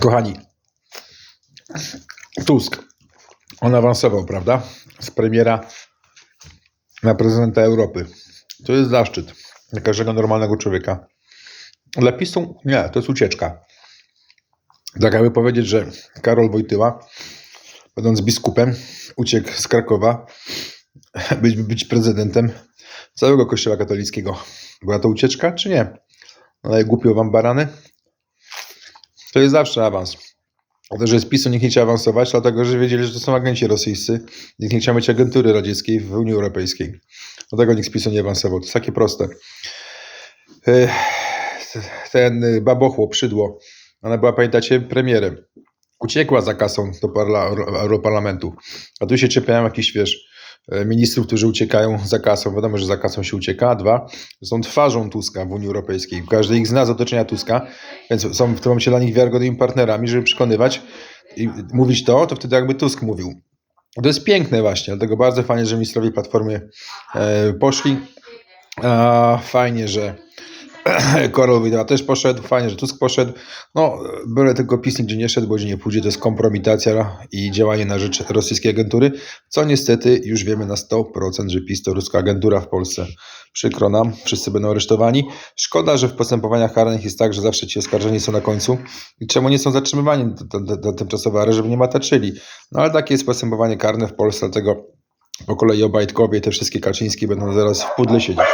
Kochani, Tusk, on awansował, prawda? Z premiera na prezydenta Europy. To jest zaszczyt dla każdego normalnego człowieka. Dla PiSu nie, to jest ucieczka. Tak jakby powiedzieć, że Karol Wojtyła, będąc biskupem, uciekł z Krakowa, być, być prezydentem całego kościoła katolickiego. Była to ucieczka, czy nie? Ale głupio wam barany? To jest zawsze awans. To, że z PiSu nikt nie chciał awansować, dlatego że wiedzieli, że to są agenci rosyjscy. Nikt nie chciał mieć agentury radzieckiej w Unii Europejskiej. Dlatego nikt z PiSu nie awansował. To jest takie proste. Ten babochło, przydło, ona była, pamiętacie, premierem. Uciekła za kasą do parla, Europarlamentu. A tu się czepiają jakiś, wiesz, ministrów, którzy uciekają za kasą. Wiadomo, że za kasą się ucieka. Dwa, są twarzą Tuska w Unii Europejskiej. Każdy ich zna z otoczenia Tuska, więc są w tym momencie dla nich wiarygodnymi partnerami, żeby przekonywać i mówić to, to wtedy jakby Tusk mówił. To jest piękne właśnie, dlatego bardzo fajnie, że ministrowie Platformy e, poszli. Fajnie, że Karol Wojtyła też poszedł, fajnie, że Tusk poszedł. No, byle tylko PiS nigdzie nie szedł, bo gdzie nie pójdzie, to jest kompromitacja i działanie na rzecz rosyjskiej agentury, co niestety już wiemy na 100%, że PiS to ruska agentura w Polsce. Przykro nam, wszyscy będą aresztowani. Szkoda, że w postępowaniach karnych jest tak, że zawsze ci oskarżeni są na końcu. I czemu nie są zatrzymywani do tymczasowej areszt, żeby nie mataczyli? No ale takie jest postępowanie karne w Polsce, dlatego po kolei Obajtkowie te wszystkie Kaczyńskie będą zaraz w pudle siedzieć.